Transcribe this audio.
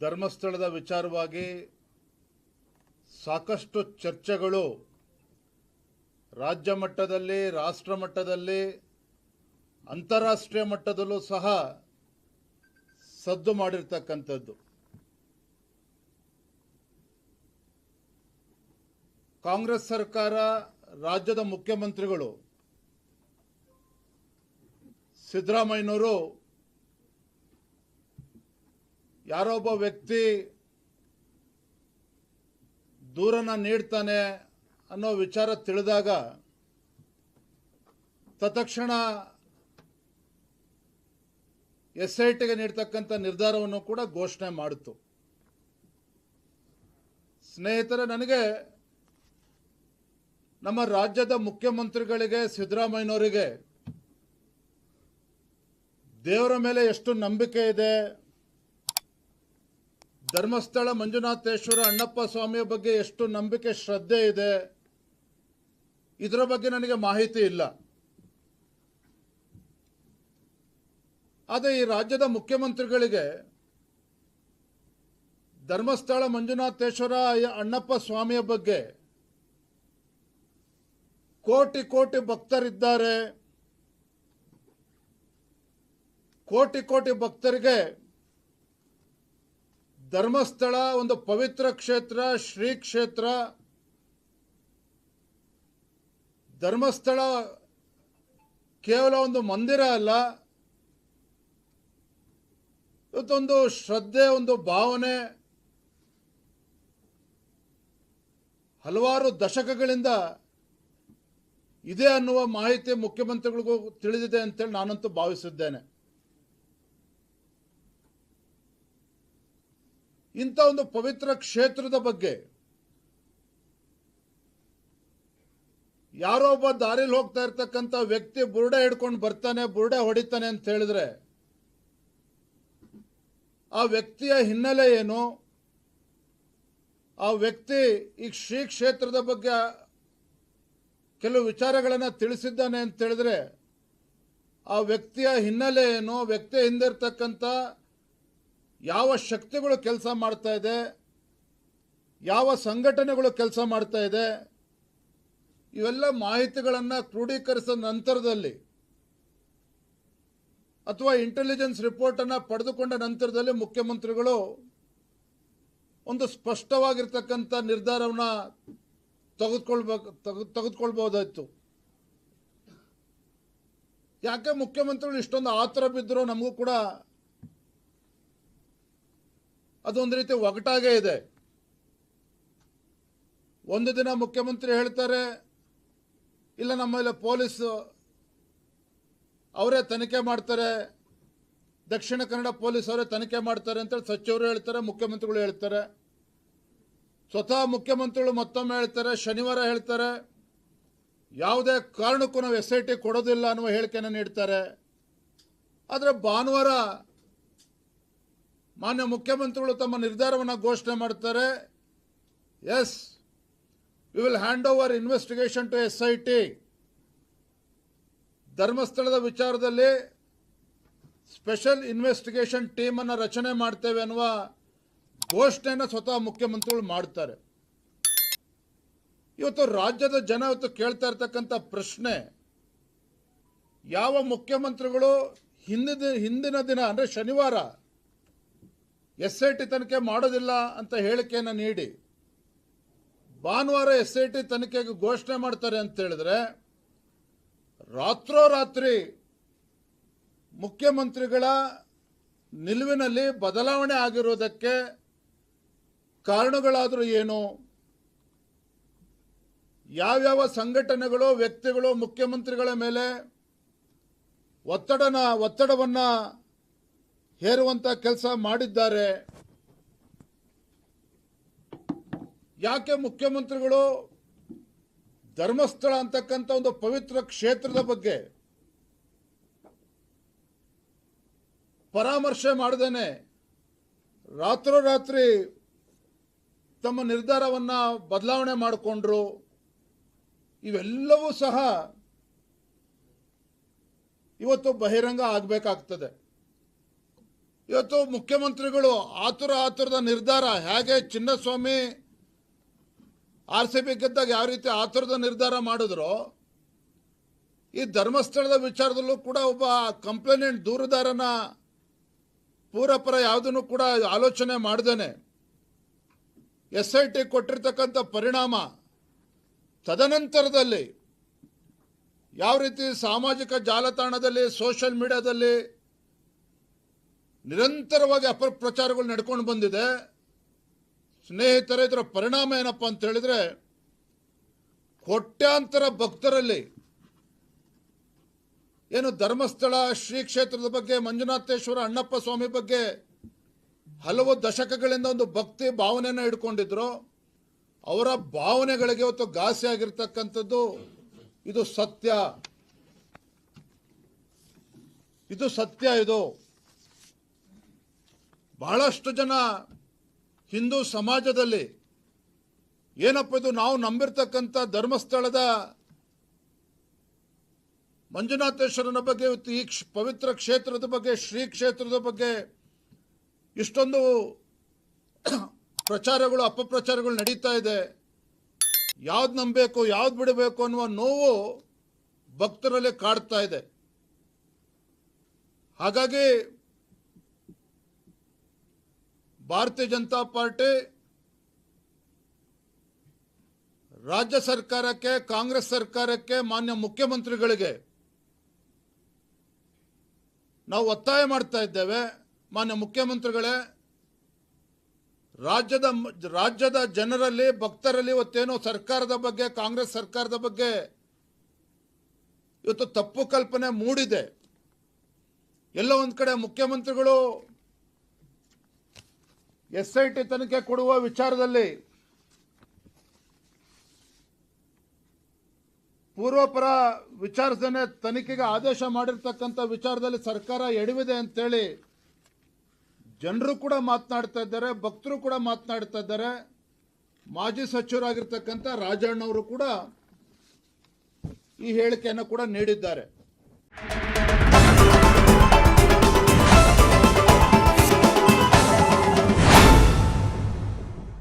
ಧರ್ಮಸ್ಥಳದ ವಿಚಾರವಾಗಿ ಸಾಕಷ್ಟು ಚರ್ಚೆಗಳು ರಾಜ್ಯ ಮಟ್ಟದಲ್ಲಿ, ರಾಷ್ಟ್ರ ಮಟ್ಟದಲ್ಲಿ, ಅಂತಾರಾಷ್ಟ್ರೀಯ ಮಟ್ಟದಲ್ಲೂ ಸಹ ಸದ್ದು ಮಾಡಿರ್ತಕ್ಕಂಥದ್ದು. ಕಾಂಗ್ರೆಸ್ ಸರ್ಕಾರ ರಾಜ್ಯದ ಮುಖ್ಯಮಂತ್ರಿಗಳು ಸಿದ್ದರಾಮಯ್ಯನವರು ಯಾರೋ ಒಬ್ಬ ವ್ಯಕ್ತಿ ದೂರನ ನೀಡ್ತಾನೆ ಅನ್ನೋ ವಿಚಾರ ತಿಳಿದಾಗ ತತ್ಕ್ಷಣ ಎಸ್ ಐ ಟಿಗೆ ನೀಡ್ತಕ್ಕಂಥ ನಿರ್ಧಾರವನ್ನು ಕೂಡ ಘೋಷಣೆ ಮಾಡಿತು. ಸ್ನೇಹಿತರೆ, ನನಗೆ ನಮ್ಮ ರಾಜ್ಯದ ಮುಖ್ಯಮಂತ್ರಿಗಳಿಗೆ, ಸಿದ್ದರಾಮಯ್ಯನವರಿಗೆ ದೇವರ ಮೇಲೆ ಎಷ್ಟು ನಂಬಿಕೆ ಇದೆ ಧರ್ಮಸ್ಥಳ ಮಂಜುನಾಥೇಶ್ವರ ಅಣ್ಣಪ್ಪ ಸ್ವಾಮಿಯ ಬಗ್ಗೆ ಎಷ್ಟು ನಂಬಿಕೆ, ಶ್ರದ್ಧೆ ಇದೆ, ಇದರ ಬಗ್ಗೆ ನನಗೆ ಮಾಹಿತಿ ಇಲ್ಲ. ಆದರೆ ಈ ರಾಜ್ಯದ ಮುಖ್ಯಮಂತ್ರಿಗಳಿಗೆ ಧರ್ಮಸ್ಥಳ ಮಂಜುನಾಥೇಶ್ವರ ಅಣ್ಣಪ್ಪ ಸ್ವಾಮಿಯ ಬಗ್ಗೆ ಕೋಟಿ ಕೋಟಿ ಭಕ್ತರಿದ್ದಾರೆ. ಕೋಟಿ ಕೋಟಿ ಭಕ್ತರಿಗೆ ಧರ್ಮಸ್ಥಳ, ಒಂದು ಪವಿತ್ರ ಕ್ಷೇತ್ರ, ಶ್ರೀ ಕ್ಷೇತ್ರ. ಧರ್ಮಸ್ಥಳ ಕೇವಲ ಒಂದು ಮಂದಿರ ಅಲ್ಲ. ಇವತ್ತೊಂದು ಶ್ರದ್ಧೆ, ಒಂದು ಭಾವನೆ. ಹಲವಾರು ದಶಕಗಳಿಂದ ಇದೆ ಅನ್ನುವ ಮಾಹಿತಿ ಮುಖ್ಯಮಂತ್ರಿಗಳಿಗೂ ತಿಳಿದಿದೆ ಅಂತೇಳಿ ನಾನಂತೂ ಭಾವಿಸಿದ್ದೇನೆ. ಇಂಥ ಒಂದು ಪವಿತ್ರ ಕ್ಷೇತ್ರದ ಬಗ್ಗೆ. ಯಾರೋ ಒಬ್ಬ ದಾರಿಲಿ ಹೋಗ್ತಾ ಇರ್ತಕ್ಕಂಥ ವ್ಯಕ್ತಿ ಬುರುಡೆ ಹಿಡ್ಕೊಂಡು ಬರ್ತಾನೆ, ಬುರುಡೆ ಹೊಡಿತಾನೆ ಅಂತ ಹೇಳಿದ್ರೆ, ಆ ವ್ಯಕ್ತಿಯ ಹಿನ್ನೆಲೆ ಏನು? ಆ ವ್ಯಕ್ತಿ ಈ ಶ್ರೀ ಕ್ಷೇತ್ರದ ಬಗ್ಗೆ ಕೆಲವು ವಿಚಾರಗಳನ್ನು ತಿಳಿಸಿದ್ದಾನೆ ಅಂತ ಹೇಳಿದ್ರೆ, ಆ ವ್ಯಕ್ತಿಯ ಹಿನ್ನೆಲೆ ಏನು? ವ್ಯಕ್ತಿಯ ಹಿಂದಿರ್ತಕ್ಕಂಥ ಯಾವ ಶಕ್ತಿಗಳು ಕೆಲಸ ಮಾಡ್ತಾ ಇದೆ, ಯಾವ ಸಂಘಟನೆಗಳು ಕೆಲಸ ಮಾಡ್ತಾ ಇದೆ, ಇವೆಲ್ಲ ಮಾಹಿತಿಗಳನ್ನು ಕ್ರೋಢೀಕರಿಸಿದ ನಂತರದಲ್ಲಿ ಅಥವಾ ಇಂಟೆಲಿಜೆನ್ಸ್ ರಿಪೋರ್ಟನ್ನು ಪಡೆದುಕೊಂಡ ನಂತರದಲ್ಲಿ ಮುಖ್ಯಮಂತ್ರಿಗಳು ಒಂದು ಸ್ಪಷ್ಟವಾಗಿರ್ತಕ್ಕಂಥ ನಿರ್ಧಾರವನ್ನು ತೆಗೆದುಕೊಳ್ಬೇಕು ತೆಗೆದುಕೊಳ್ಬೋದಾಯಿತು. ಯಾಕೆ ಮುಖ್ಯಮಂತ್ರಿಗಳು ಇಷ್ಟೊಂದು ಆತರ ಬಿದ್ದರೂ ನಮಗೂ ಕೂಡ ಅದೊಂದು ರೀತಿ ಒಗಟಾಗೇ ಇದೆ. ಒಂದು ದಿನ ಮುಖ್ಯಮಂತ್ರಿ ಹೇಳ್ತಾರೆ, ಇಲ್ಲ ನಮ್ಮಲ್ಲಿ ಪೊಲೀಸ್, ಅವರೇ ತನಿಖೆ ಮಾಡ್ತಾರೆ, ದಕ್ಷಿಣ ಕನ್ನಡ ಪೊಲೀಸ್ ಅವರೇ ತನಿಖೆ ಮಾಡ್ತಾರೆ ಅಂತೇಳಿ ಸಚಿವರು ಹೇಳ್ತಾರೆ, ಮುಖ್ಯಮಂತ್ರಿಗಳು ಹೇಳ್ತಾರೆ. ಸ್ವತಃ ಮುಖ್ಯಮಂತ್ರಿಗಳು ಮತ್ತೊಮ್ಮೆ ಹೇಳ್ತಾರೆ, ಶನಿವಾರ ಹೇಳ್ತಾರೆ, ಯಾವುದೇ ಕಾರಣಕ್ಕೂ ನಾವು ಎಸ್ ಐ ಟಿ ಕೊಡೋದಿಲ್ಲ ಅನ್ನುವ ಹೇಳಿಕೆಯನ್ನು ನೀಡ್ತಾರೆ. ಆದರೆ ಭಾನುವಾರ ಮಾನ್ಯ ಮುಖ್ಯಮಂತ್ರಿಗಳು ತಮ್ಮ ನಿರ್ಧಾರವನ್ನು ಘೋಷಣೆ ಮಾಡ್ತಾರೆ. Yes we will hand over investigation to S I T ಧರ್ಮಸ್ಥಳದ ವಿಚಾರದಲ್ಲಿ ಸ್ಪೆಷಲ್ ಇನ್ವೆಸ್ಟಿಗೇಷನ್ ಟೀಮನ್ನು ರಚನೆ ಮಾಡ್ತೇವೆ ಅನ್ನುವ ಘೋಷಣೆಯನ್ನು ಸ್ವತಃ ಮುಖ್ಯಮಂತ್ರಿಗಳು ಮಾಡ್ತಾರೆ. ಇವತ್ತು ರಾಜ್ಯದ ಜನ ಇವತ್ತು ಕೇಳ್ತಾ ಇರ್ತಕ್ಕಂಥ ಪ್ರಶ್ನೆ, ಯಾವ ಮುಖ್ಯಮಂತ್ರಿಗಳು ಹಿಂದಿನ ಹಿಂದಿನ ದಿನ ಅಂದರೆ ಶನಿವಾರ ಎಸ್ ಐ ಟಿ ತನಿಖೆ ಮಾಡೋದಿಲ್ಲ ಅಂತ ಹೇಳಿಕೆಯನ್ನು ನೀಡಿ. ಭಾನುವಾರ ಎಸ್ ಐ ಟಿ ತನಿಖೆಗೆ ಘೋಷಣೆ ಮಾಡ್ತಾರೆ ಅಂತ ಹೇಳಿದ್ರೆ ರಾತ್ರೋರಾತ್ರಿ ಮುಖ್ಯಮಂತ್ರಿಗಳ ನಿಲುವಿನಲ್ಲಿ ಬದಲಾವಣೆ ಆಗಿರೋದಕ್ಕೆ ಕಾರಣಗಳಾದರೂ ಏನು? ಯಾವ್ಯಾವ ಸಂಘಟನೆಗಳು, ವ್ಯಕ್ತಿಗಳು ಮುಖ್ಯಮಂತ್ರಿಗಳ ಮೇಲೆ ಒತ್ತಡನ, ಒತ್ತಡವನ್ನ ಹೇರುವಂತ ಕೆಲಸ ಮಾಡಿದ್ದಾರೆ. ಯಾಕೆ ಮುಖ್ಯಮಂತ್ರಿಗಳು ಧರ್ಮಸ್ಥಳ ಅಂತಕ್ಕಂಥ ಒಂದು ಪವಿತ್ರ ಕ್ಷೇತ್ರದ ಬಗ್ಗೆ ಪರಾಮರ್ಶೆ ಮಾಡದೇನೆ. ರಾತ್ರೋರಾತ್ರಿ ತಮ್ಮ ನಿರ್ಧಾರವನ್ನು ಬದಲಾವಣೆ ಮಾಡಿಕೊಂಡ್ರು. ಇವೆಲ್ಲವೂ ಸಹ ಇವತ್ತು ಬಹಿರಂಗ ಆಗಬೇಕಾಗ್ತದೆ. ಇವತ್ತು ಮುಖ್ಯಮಂತ್ರಿಗಳು ಆತುರ ಆತುರದ ನಿರ್ಧಾರ ಹೇಗೆ ಚಿನ್ನಸ್ವಾಮಿ ಆರ್ ಸಿ ಬಿ ಗೆದ್ದಾಗ ಯಾವ ರೀತಿ ಆತುರದ ನಿರ್ಧಾರ ಮಾಡಿದ್ರು, ಈ ಧರ್ಮಸ್ಥಳದ ವಿಚಾರದಲ್ಲೂ ಕೂಡ ಒಬ್ಬ ಕಂಪ್ಲೇನೆಂಟ್ ದೂರದಾರನ ಪೂರಪರ ಯಾವುದನ್ನು ಕೂಡ ಆಲೋಚನೆ ಮಾಡ್ದೇನೆ ಎಸ್ ಐ ಟಿ ಕೊಟ್ಟಿರ್ತಕ್ಕಂಥ ಪರಿಣಾಮ ತದನಂತರದಲ್ಲಿ ಯಾವ ರೀತಿ ಸಾಮಾಜಿಕ ಜಾಲತಾಣದಲ್ಲಿ ಸೋಷಲ್ ಮೀಡಿಯಾದಲ್ಲಿ ನಿರಂತರವಾಗಿ ಅಪಪ್ರಚಾರಗಳು ನಡ್ಕೊಂಡು ಬಂದಿದೆ. ಸ್ನೇಹಿತರೆ, ಇದರ ಪರಿಣಾಮ ಏನಪ್ಪ ಅಂತ ಹೇಳಿದ್ರೆ, ಕೋಟ್ಯಾಂತರ ಭಕ್ತರಲ್ಲಿ ಏನು ಧರ್ಮಸ್ಥಳ, ಶ್ರೀ ಕ್ಷೇತ್ರದ ಬಗ್ಗೆ, ಮಂಜುನಾಥೇಶ್ವರ ಅಣ್ಣಪ್ಪ ಸ್ವಾಮಿ ಬಗ್ಗೆ ಹಲವು ದಶಕಗಳಿಂದ ಒಂದು ಭಕ್ತಿ ಭಾವನೆಯನ್ನು ಇಟ್ಕೊಂಡಿದ್ರು ಅವರ ಭಾವನೆಗಳಿಗೆ ಇವತ್ತು ಘಾಸಿ ಆಗಿರ್ತಕ್ಕಂಥದ್ದು ಇದು ಸತ್ಯ. ಇದು ಸತ್ಯ ಇದು. ಬಹಳಷ್ಟು ಜನ ಹಿಂದೂ ಸಮಾಜದಲ್ಲಿ ಏನಪ್ಪ ಇದು ನಾವು ನಂಬಿರ್ತಕ್ಕಂಥ ಧರ್ಮಸ್ಥಳದ ಮಂಜುನಾಥೇಶ್ವರನ ಬಗ್ಗೆ, ಈ ಪವಿತ್ರ ಕ್ಷೇತ್ರದ ಬಗ್ಗೆ, ಶ್ರೀ ಕ್ಷೇತ್ರದ ಬಗ್ಗೆ ಇಷ್ಟೊಂದು ಪ್ರಚಾರಗಳು, ಅಪಪ್ರಚಾರಗಳು ನಡೀತಾ ಇದೆ. ಯಾವ್ದು ನಂಬಬೇಕು, ಯಾವ್ದು ಬಿಡಬೇಕು ಅನ್ನುವ ನೋವು ಭಕ್ತರಲ್ಲಿ ಕಾಡ್ತಾ ಇದೆ. ಹಾಗಾಗಿ ಭಾರತೀಯ ಜನತಾ ಪಾರ್ಟಿ ರಾಜ್ಯ ಸರ್ಕಾರಕ್ಕೆ, ಕಾಂಗ್ರೆಸ್ ಸರ್ಕಾರಕ್ಕೆ, ಮಾನ್ಯ ಮುಖ್ಯಮಂತ್ರಿಗಳಿಗೆ ನಾವು ಒತ್ತಾಯ ಮಾಡ್ತಾ ಇದ್ದೇವೆ. ಮಾನ್ಯ ಮುಖ್ಯಮಂತ್ರಿಗಳೇ, ರಾಜ್ಯದ ರಾಜ್ಯದ ಜನರಲ್ಲಿ, ಭಕ್ತರಲ್ಲಿ ಇವತ್ತೇನೋ ಸರ್ಕಾರದ ಬಗ್ಗೆ, ಕಾಂಗ್ರೆಸ್ ಸರ್ಕಾರದ ಬಗ್ಗೆ ಇವತ್ತು ತಪ್ಪು ಕಲ್ಪನೆ ಮೂಡಿದೆ. ಎಲ್ಲ ಒಂದು ಕಡೆ ಮುಖ್ಯಮಂತ್ರಿಗಳು ಎಸ್ ಐ ಟಿ ತನಿಖೆ ಕೊಡುವ ವಿಚಾರದಲ್ಲಿ ಪೂರ್ವಪರ ವಿಚಾರಿಸನೆ ತನಿಖೆಗೆ ಆದೇಶ ಮಾಡಿರ್ತಕ್ಕಂಥ ವಿಚಾರದಲ್ಲಿ ಸರ್ಕಾರ ಎಡವಿದೆ ಅಂತೇಳಿ ಜನರು ಕೂಡ ಮಾತನಾಡ್ತಾ ಇದ್ದಾರೆ, ಭಕ್ತರು ಕೂಡ ಮಾತನಾಡ್ತಾ ಇದ್ದಾರೆ. ಮಾಜಿ ಸಚಿವರಾಗಿರ್ತಕ್ಕಂಥ ರಾಜಣ್ಣವರು ಕೂಡ ಈ ಹೇಳಿಕೆಯನ್ನು ಕೂಡ ನೀಡಿದ್ದಾರೆ.